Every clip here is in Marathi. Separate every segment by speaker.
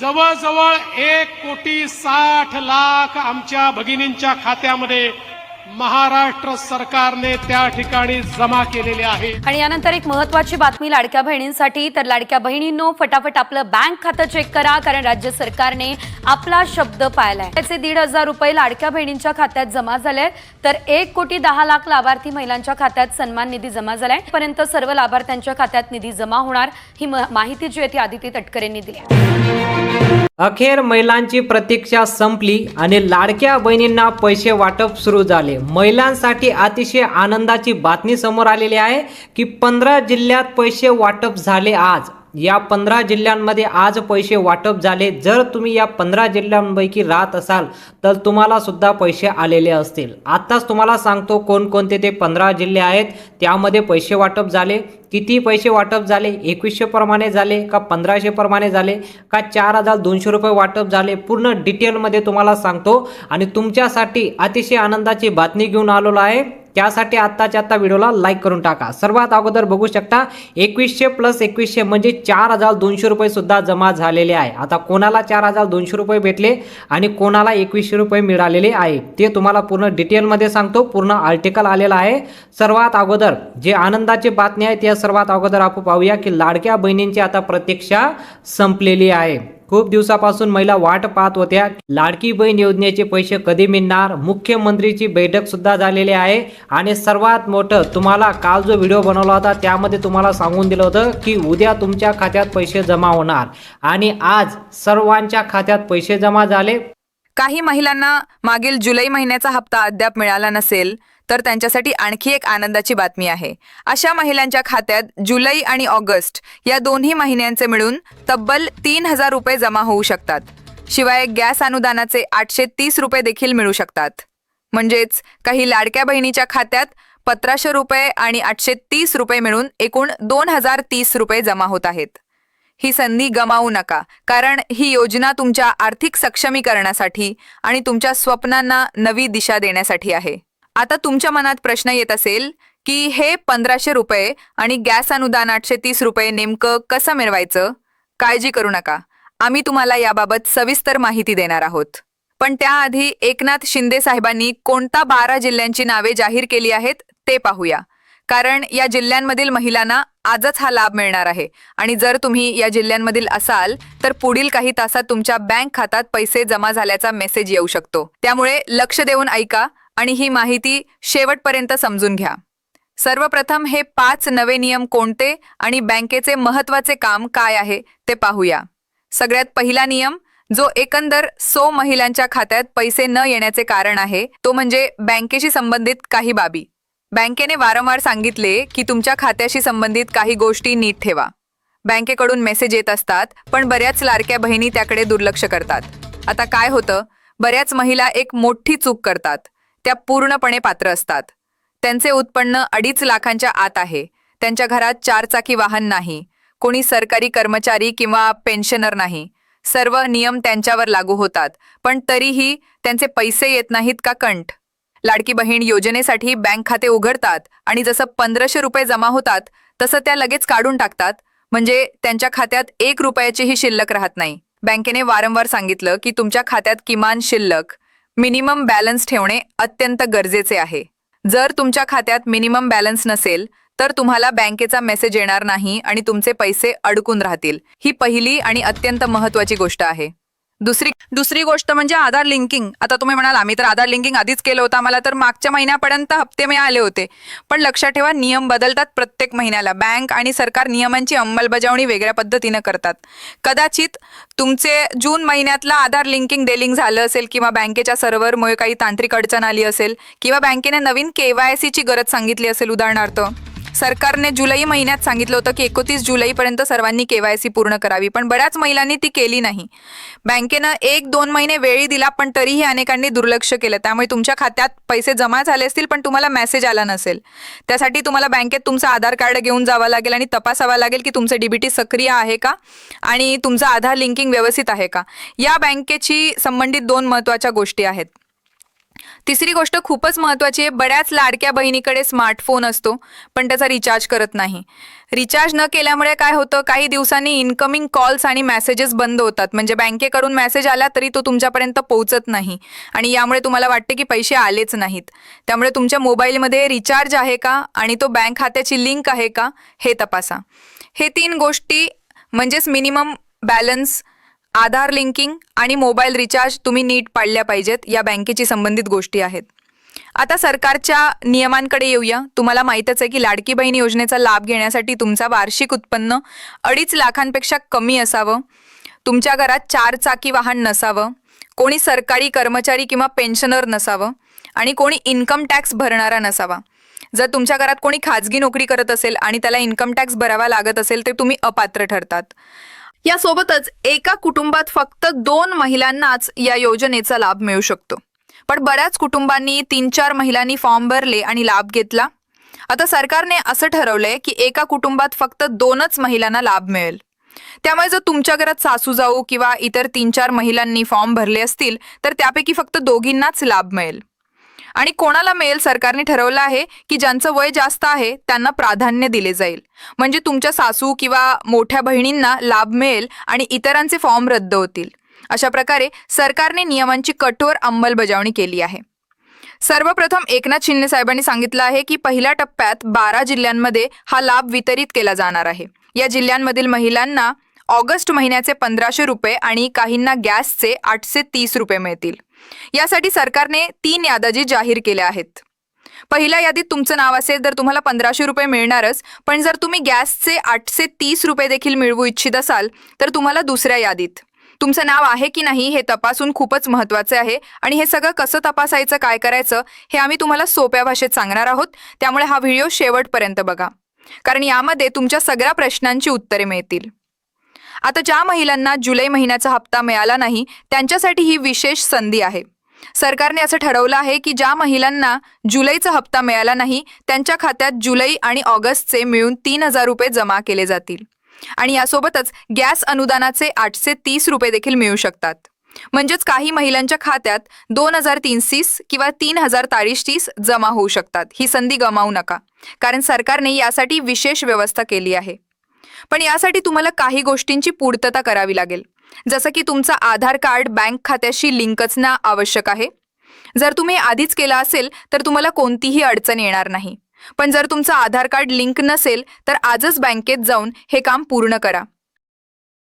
Speaker 1: जवळजवळ एक कोटी साठ लाख आमच्या भगिनींच्या खात्यामध्ये महाराष्ट्र सरकारने त्या ठिकाणी जमा केलेले आहे.
Speaker 2: आणि यानंतर एक महत्वाची बातमी लाडक्या बहिणींसाठी. तर लाडक्या बहिणींनो फटाफट आपलं बँक खातं चेक करा कारण राज्य सरकारने आपला शब्द पाळलाय. त्याचे दीड हजार रुपये लाडक्या बहिणींच्या खात्यात जमा झाले तर एक कोटी दहा लाख लाभार्थी महिलांच्या खात्यात सन्मान निधी जमा झालाय. पर्यंत सर्व लाभार्थ्यांच्या खात्यात निधी जमा होणार ही माहिती जी आहे ती आदिती तटकरे यांनी दिली आहे.
Speaker 3: अखेर महिलांची प्रतीक्षा संपली आणि लाडक्या बहिणींना पैसे वाटप सुरू झाले. महिलांसाठी अतिशय आनंदाची बातमी समोर आलेली आहे की पंधरा जिल्ह्यात पैसे वाटप झाले आज. या पंधरा जिल्ह्यांमध्ये आज पैसे वाटप झाले. जर तुम्ही या पंधरा जिल्ह्यांपैकी राहत असाल तर तुम्हाला सुद्धा पैसे आलेले असतील. आत्ताच तुम्हाला सांगतो कोणकोणते ते पंधरा जिल्हे आहेत. त्यामध्ये पैसे वाटप झाले. किती पैसे वाटप झाले? एकवीसशे प्रमाणे झाले का पंधराशे प्रमाणे झाले? का चार हजार दोनशे रुपये वाटप झाले? पूर्ण डिटेलमध्ये तुम्हाला सांगतो. आणि तुमच्यासाठी अतिशय आनंदाची बातमी घेऊन आलेलो आहे. त्यासाठी आत्ताच्या आत्ता व्हिडिओला लाईक करून टाका. सर्वात अगोदर बघू शकता एकवीसशे प्लस एकवीसशे म्हणजे चार हजार दोनशे रुपये सुद्धा जमा झालेले आहे. आता कोणाला चार हजार दोनशे रुपये भेटले आणि कोणाला एकवीसशे रुपये मिळालेले आहे ते तुम्हाला पूर्ण डिटेलमध्ये सांगतो. पूर्ण आर्टिकल आलेला आहे. सर्वात अगोदर जे आनंदाची बातमी आहे त्या सर्वात अगोदर आपण पाहूया की लाडक्या बहिणींची आता प्रतीक्षा संपलेली आहे. खूप दिवसापासून महिला वाट पाहत होत्या. लाडकी बहीण योजनेचे पैसे कधी मिळणार? मुख्यमंत्रीची बैठक सुद्धा झालेली आहे. आणि सर्वात मोठं तुम्हाला काल जो व्हिडिओ बनवला होता त्यामध्ये तुम्हाला सांगून दिलं होतं की उद्या तुमच्या खात्यात पैसे जमा होणार. आणि आज सर्वांच्या खात्यात पैसे जमा झाले.
Speaker 4: काही महिलांना मागील जुलै महिन्याचा हप्ता अद्याप मिळाला नसेल तर त्यांच्यासाठी आणखी एक आनंदाची बातमी आहे. अशा महिलांच्या खात्यात जुलै आणि ऑगस्ट या दोन्ही महिन्यांचे मिळून तब्बल तीन हजार रुपये जमा होऊ शकतात. शिवाय गॅस अनुदानाचे आठशे तीस रुपये देखील मिळू शकतात. म्हणजेच काही लाडक्या बहिणीच्या खात्यात पत्राशे रुपये आणि आठशे तीस रुपये मिळून एकूण दोन हजार तीस रुपये जमा होत आहेत. ही संधी गमावू नका. कारण ही योजना तुमच्या आर्थिक सक्षमीकरणासाठी आणि तुमच्या स्वप्नांना नवी दिशा देण्यासाठी आहे. आता तुमच्या मनात प्रश्न येत असेल की हे पंधराशे रुपये आणि गॅस अनुदान आठशे तीस रुपये नेमकं कसं मिळवायचं? काळजी करू नका. आम्ही तुम्हाला याबाबत सविस्तर माहिती देणार आहोत. पण त्याआधी एकनाथ शिंदे साहेबांनी कोणता बारा जिल्ह्यांची नावे जाहीर केली आहेत ते पाहूया. कारण या जिल्ह्यांमधील महिलांना आजच हा लाभ मिळणार आहे. आणि जर तुम्ही या जिल्ह्यांमधील असाल तर पुढील काही तासात तुमच्या बँक खात्यात पैसे जमा झाल्याचा मेसेज येऊ शकतो. त्यामुळे लक्ष देऊन ऐका आणि ही माहिती शेवटपर्यंत समजून घ्या. सर्वप्रथम हे पाच नवे नियम कोणते आणि बँकेचे महत्त्वाचे काम काय आहे ते पाहूया. सगळ्यात पहिला नियम जो एकंदर सो महिलांच्या खात्यात पैसे न येण्याचे कारण आहे तो म्हणजे बँकेशी संबंधित काही बाबी. बँकेने वारंवार सांगितले की तुमच्या खात्याशी संबंधित काही गोष्टी नीट ठेवा. बँकेकडून मेसेज येत असतात पण बऱ्याच लाडक्या बहिणी त्याकडे दुर्लक्ष करतात. आता काय होतं? बऱ्याच महिला एक मोठी चूक करतात. त्या पूर्णपणे पात्र असतात. त्यांचे उत्पन्न अडीच लाखांच्या आत आहे. त्यांच्या घरात चारचाकी वाहन नाही. कोणी सरकारी कर्मचारी किंवा पेन्शनर नाही. सर्व नियम त्यांच्यावर लागू होतात. पण तरीही त्यांचे पैसे येत नाहीत का कंठ? लाडकी बहीण योजनेसाठी बँक खाते उघडतात आणि जसं पंधराशे रुपये जमा होतात तसं त्या लगेच काढून टाकतात. म्हणजे त्यांच्या खात्यात एक रुपयाचीही शिल्लक राहत नाही. बँकेने वारंवार सांगितलं की तुमच्या खात्यात किमान शिल्लक मिनिमम बॅलन्स ठेवणे अत्यंत गरजेचे आहे. जर तुमच्या खात्यात मिनिमम बॅलन्स नसेल तर तुम्हाला बँकेचा मेसेज येणार नाही आणि तुमचे पैसे अडकून राहतील. ही पहिली आणि अत्यंत महत्वाची गोष्ट आहे. दुसरी दुसरी गोष्ट म्हणजे आधार लिंकिंग. आता तुम्ही म्हणाल आम्ही तर आधार लिंकिंग आधीच केलं होतं. आम्हाला तर मागच्या महिन्यापर्यंत हप्ते मिळाले होते. पण लक्षात ठेवा नियम बदलतात प्रत्येक महिन्याला. बँक आणि सरकार नियमांची अंमलबजावणी वेगळ्या पद्धतीनं करतात. कदाचित तुमचे जून महिन्यातला आधार लिंकिंग डेलिंग झालं असेल किंवा बँकेच्या सर्व्हरमुळे काही तांत्रिक अडचण आली असेल किंवा बँकेने नवीन केवायसीची गरज सांगितली असेल उदाहरणार्थ. सरकारने जुलै महिन्यात सांगितलं होतं की एकोतीस जुलैपर्यंत सर्वांनी केवायसी पूर्ण करावी पण बऱ्याच महिलांनी ती केली नाही. बँकेनं एक दोन महिने वेळी दिला पण तरीही अनेकांनी दुर्लक्ष केलं. त्यामुळे तुमच्या खात्यात पैसे जमा झाले असतील पण तुम्हाला मेसेज आला नसेल. त्यासाठी तुम्हाला बँकेत तुमचं आधार कार्ड घेऊन जावं लागेल आणि तपासावं लागेल की तुमचं डीबीटी सक्रिय आहे का आणि तुमचं आधार लिंकिंग व्यवस्थित आहे का. या बँकेची संबंधित दोन महत्त्वाच्या गोष्टी आहेत. तिसरी गोष्ट खूपच महत्वाची आहे. बऱ्याच लाडक्या बहिणीकडे स्मार्टफोन असतो पण त्याचा रिचार्ज करत नाही. रिचार्ज न केल्यामुळे काय होतं? काही दिवसांनी इन्कमिंग कॉल्स आणि मेसेजेस बंद होतात. म्हणजे बँकेकडून मेसेज आला तरी तो तुमच्यापर्यंत पोहोचत नाही. आणि यामुळे तुम्हाला वाटते की पैसे आलेच नाहीत. त्यामुळे तुमच्या मोबाईलमध्ये रिचार्ज आहे का? आणि तो बँक खात्याची लिंक आहे का? हे तपासा. हे तीन गोष्टी म्हणजेच मिनिमम बॅलन्स आधार लिंकिंग आणि मोबाईल रिचार्ज तुम्ही नीट पाळल्या पाहिजेत या बँकेची संबंधित गोष्टी आहेत. आता सरकारच्या नियमांकडे येऊया. तुम्हाला माहीतच आहे की लाडकी बहीण योजनेचा लाभ घेण्यासाठी तुमचा वार्षिक उत्पन्न अडीच लाखांपेक्षा कमी असावं. तुमच्या घरात चार चाकी वाहन नसावं. कोणी सरकारी कर्मचारी किंवा पेन्शनर नसावं. आणि कोणी इन्कम टॅक्स भरणारा नसावा. जर तुमच्या घरात कोणी खाजगी नोकरी करत असेल आणि त्याला इन्कम टॅक्स भरावा लागत असेल तर तुम्ही अपात्र ठरतात. यासोबतच एका कुटुंबात फक्त दोन महिलांनाच या योजनेचा लाभ मिळू शकतो. पण बऱ्याच कुटुंबांनी तीन चार महिलांनी फॉर्म भरले आणि लाभ घेतला. आता सरकारने असं ठरवलंय की एका कुटुंबात फक्त दोनच महिलांना लाभ मिळेल. त्यामुळे जर तुमच्या घरात सासू जाऊ किंवा इतर तीन चार महिलांनी फॉर्म भरले असतील तर त्यापैकी फक्त दोघींनाच लाभ मिळेल. आणि कोणाला मिळेल सरकारने ठरवलं आहे की ज्यांचं वय जास्त आहे त्यांना प्राधान्य दिले जाईल. म्हणजे तुमच्या सासू किंवा मोठ्या बहिणींना लाभ मिळेल आणि इतरांचे फॉर्म रद्द होतील. अशा प्रकारे सरकारने नियमांची कठोर अंमलबजावणी केली आहे. सर्वप्रथम एकनाथ शिंदे साहेबांनी सांगितलं आहे की पहिल्या टप्प्यात बारा जिल्ह्यांमध्ये हा लाभ वितरित केला जाणार आहे. या जिल्ह्यांमधील महिलांना ऑगस्ट महिन्याचे पंधराशे रुपये आणि काहींना गॅसचे आठशे तीस रुपये मिळतील. यासाठी सरकारने तीन यादी जाहीर केल्या आहेत. पहिल्या यादीत तुमचं नाव असेल तर तुम्हाला पंधराशे रुपये मिळणारच पण जर तुम्ही गॅसचे आठशे तीस रुपये देखील मिळवू इच्छित असाल तर तुम्हाला दुसऱ्या यादीत. तुमचं नाव आहे की नाही हे तपासून खूपच महत्त्वाचे आहे आणि हे सगळं कसं तपासायचं काय करायचं हे आम्ही तुम्हाला सोप्या भाषेत सांगणार आहोत. त्यामुळे हा व्हिडिओ शेवटपर्यंत बघा. कारण यामध्ये तुमच्या सगळ्या प्रश्नांची उत्तरे मिळतील. आता ज्या महिलांना जुलै महिन्याचा हप्ता मिळाला नाही त्यांच्यासाठी ही विशेष संधी आहे. सरकारने असं ठरवलं आहे की ज्या महिलांना जुलैचा हप्ता मिळाला नाही त्यांच्या खात्यात जुलै आणि ऑगस्टचे मिळून तीन हजार रुपये जमा केले जातील. आणि यासोबतच गॅस अनुदानाचे आठशे तीस रुपये देखील मिळू शकतात. म्हणजेच काही महिलांच्या खात्यात दोन हजार तीनशेस किंवा तीन हजार तीस जमा होऊ शकतात. ही संधी गमावू नका. कारण सरकारने यासाठी विशेष व्यवस्था केली आहे. पण यासाठी तुम्हाला काही गोष्टींची पूर्तता करावी लागेल. जसं की तुमचा आधार कार्ड बँक खात्याशी लिंक असणं आवश्यक आहे. जर तुम्ही आधीच केलं असेल तर तुम्हाला कोणतीही अडचण येणार नाही. पण जर तुमचं आधार कार्ड लिंक नसेल तर आजच बँकेत जाऊन हे काम पूर्ण करा.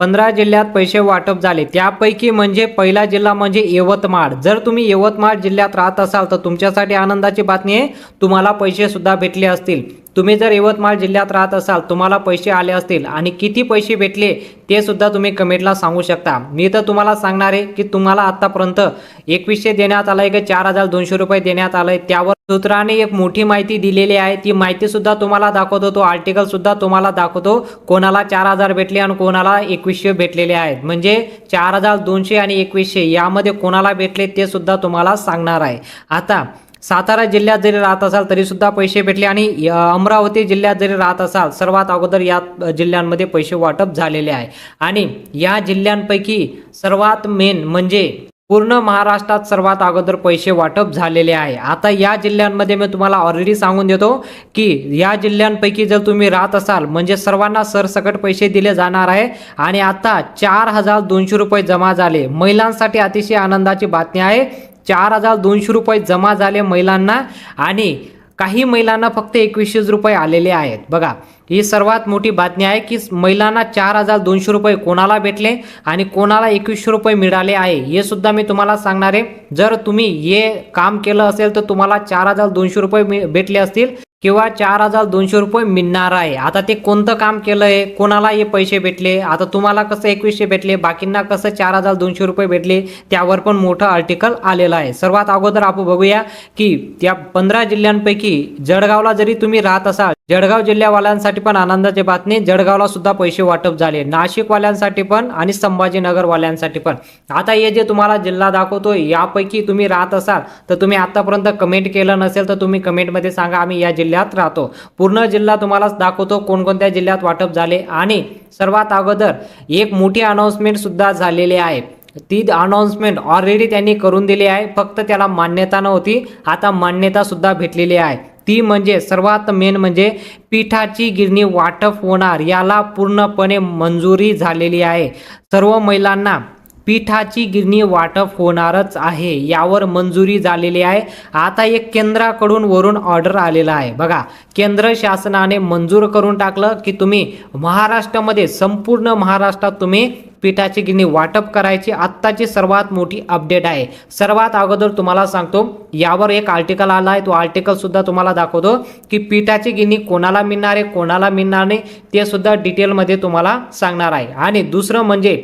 Speaker 3: पंधरा जिल्ह्यात पैसे वाटप झाले. त्यापैकी म्हणजे पहिला जिल्हा म्हणजे यवतमाळ. जर तुम्ही यवतमाळ जिल्ह्यात राहत असाल तर तुमच्यासाठी आनंदाची बातमी आहे. तुम्हाला पैसे सुद्धा भेटले असतील. तुम्ही जर यवतमाळ जिल्ह्यात राहत असाल तुम्हाला पैसे आले असतील आणि किती पैसे भेटले ते सुद्धा तुम्ही कमेंटला सांगू शकता. मी तर तुम्हाला सांगणार आहे की तुम्हाला आतापर्यंत एकवीसशे देण्यात आलंय की चार हजार दोनशे रुपये देण्यात आलंय. त्यावर सूत्राने एक मोठी माहिती दिलेली आहे. ती माहिती सुद्धा तुम्हाला दाखवतो तो आर्टिकल सुद्धा तुम्हाला दाखवतो कोणाला चार हजार भेटले आणि कोणाला एकवीसशे भेटलेले आहेत. म्हणजे चार हजार दोनशे आणि एकवीसशे यामध्ये कोणाला भेटले ते सुद्धा तुम्हाला सांगणार आहे. आता सातारा जिल्ह्यात जरी राहत असाल तरी सुद्धा पैसे भेटले आणि अमरावती जिल्ह्यात जरी राहत असाल सर्वात अगोदर या जिल्ह्यांमध्ये पैसे वाटप झालेले आहे. आणि या जिल्ह्यांपैकी सर्वात मेन म्हणजे पूर्ण महाराष्ट्रात सर्वात अगोदर पैसे वाटप झालेले आहे. आता या जिल्ह्यांमध्ये मी तुम्हाला ऑलरेडी सांगून देतो की या जिल्ह्यांपैकी जर तुम्ही राहत असाल म्हणजे सर्वांना सरसकट पैसे दिले जाणार आहे. आणि आता चार हजार दोनशे रुपये जमा झाले. महिलांसाठी अतिशय आनंदाची बातमी आहे. चार हजार दोनशे रुपये जमा झाले महिलांना आणि काही महिलांना फक्त एकवीसशे रुपये आलेले आहेत. बघा ही सर्वात मोठी बातमी आहे की महिलांना चार हजार दोनशे रुपये कोणाला भेटले आणि कोणाला एकवीसशे रुपये मिळाले आहे हे सुद्धा मी तुम्हाला सांगणार आहे. जर तुम्ही हे काम केलं असेल तर तुम्हाला चार हजार दोनशे रुपये मि- भेटले असतील. किंवा चार हजार दोनशे रुपये मिळणार आहे. आता ते कोणतं काम केलं आहे? कोणाला हे पैसे भेटले? आता तुम्हाला कसं एकवीसशे भेटले? बाकींना कसं चार हजार दोनशे रुपये भेटले? त्यावर पण मोठं आर्टिकल आलेलं आहे. सर्वात अगोदर आपण बघूया की त्या पंधरा जिल्ह्यांपैकी जळगावला जरी तुम्ही राहत असाल जळगाव जिल्ह्यावाल्यांसाठी पण आनंदाची बातमी. जळगावला सुद्धा पैसे वाटप झाले. नाशिकवाल्यांसाठी पण आणि संभाजीनगरवाल्यांसाठी पण. आता हे जे तुम्हाला जिल्हा दाखवतो यापैकी तुम्ही राहत असाल तर तुम्ही आतापर्यंत कमेंट केलं नसेल तर तुम्ही कमेंटमध्ये सांगा आम्ही या जिल्ह्यात राहतो. पूर्ण जिल्हा तुम्हाला दाखवतो कोणकोणत्या जिल्ह्यात वाटप झाले आणि सर्वात अगोदर एक मोठी अनाऊन्समेंट सुद्धा झालेली आहे. ती अनाऊन्समेंट ऑलरेडी त्यांनी करून दिली आहे फक्त त्याला मान्यता नव्हती. आता मान्यतासुद्धा भेटलेली आहे. ती म्हणजे सर्वात मेन म्हणजे पिठाची गिरणी वाटप होणार याला पूर्णपणे मंजुरी झालेली आहे. सर्व महिलांना पिठाची गिरणी वाटप होणारच आहे यावर मंजुरी झालेली आहे. आता एक केंद्राकडून वरून ऑर्डर आलेला आहे. बघा केंद्र शासनाने मंजूर करून टाकलं की तुम्ही महाराष्ट्रामध्ये संपूर्ण महाराष्ट्रात तुम्ही पिठाची गिरणी वाटप करायची आत्ताची सर्वात मोठी अपडेट आहे. सर्वात अगोदर तुम्हाला सांगतो यावर एक आर्टिकल आला आहे. तो आर्टिकल सुद्धा तुम्हाला दाखवतो की पिठाची गिरणी कोणाला मिळणार आहे कोणाला मिळणार नाही ते सुद्धा डिटेलमध्ये तुम्हाला सांगणार आहे. आणि दुसरं म्हणजे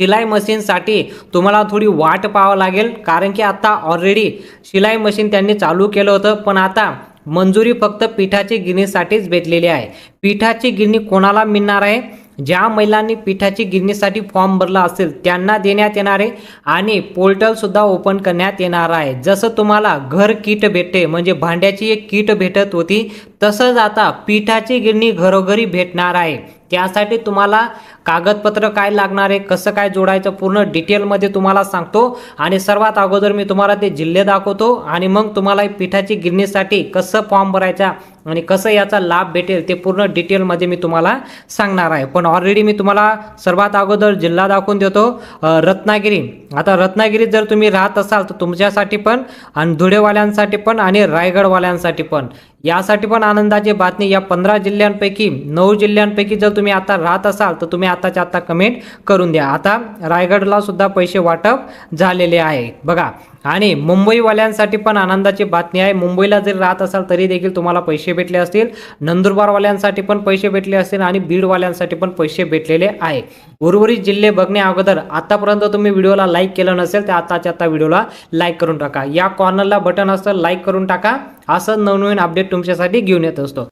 Speaker 3: शिलाई मशीनसाठी तुम्हाला थोडी वाट पाहावं लागेल कारण की आता ऑलरेडी शिलाई मशीन त्यांनी चालू केलं होतं पण आता मंजुरी फक्त पिठाची गिरणीसाठीच भेटलेली आहे. पिठाची गिरणी कोणाला मिळणार आहे? ज्या महिलांनी पिठाची गिरणीसाठी फॉर्म भरला असेल त्यांना देण्यात येणार आहे आणि पोर्टलसुद्धा ओपन करण्यात येणार आहे. जसं तुम्हाला घर किट भेटते म्हणजे भांड्याची एक किट भेटत होती तसंच आता पिठाची गिरणी घरोघरी भेटणार आहे. त्यासाठी तुम्हाला कागदपत्र काय लागणार आहे कसं काय जोडायचं पूर्ण डिटेलमध्ये तुम्हाला सांगतो. आणि सर्वात अगोदर मी तुम्हाला ते जिल्हे दाखवतो आणि मग तुम्हाला पिठाची गिरणीसाठी कसं फॉर्म भरायचा आणि कसं याचा लाभ भेटेल ते पूर्ण डिटेलमध्ये मी तुम्हाला सांगणार आहे. पण ऑलरेडी मी तुम्हाला सर्वात अगोदर जिल्हा दाखवून देतो रत्नागिरी. आता रत्नागिरीत जर तुम्ही राहत असाल तर तुमच्यासाठी पण आणि धुळेवाल्यांसाठी पण आणि रायगडवाल्यांसाठी पण. यासाठी पण आनंदाची बातमी या पंधरा जिल्ह्यांपैकी नऊ जिल्ह्यांपैकी जर तुम्ही आता राहत असाल तर तुम्ही आताच्या आता कमेंट करून द्या. आता रायगडला सुद्धा पैसे वाटप झालेले आहे. बघा आणि मुंबईवाल्यांसाठी पण आनंदाची बातमी आहे. मुंबईला जरी राहत असाल तरी देखील तुम्हाला पैसे भेटले असतील. नंदुरबारवाल्यांसाठी पण पैसे भेटले असतील आणि बीडवाल्यांसाठी पण पैसे भेटलेले आहे. उर्वरित जिल्हे बघण्या अगोदर आतापर्यंत तुम्ही व्हिडिओला लाईक केलं नसेल तर आताच्या आता व्हिडिओला लाईक करून टाका. या कॉर्नरला बटन असतं लाईक करून टाका. असं नवनवीन अपडेट तुमच्यासाठी घेऊन येत असतो.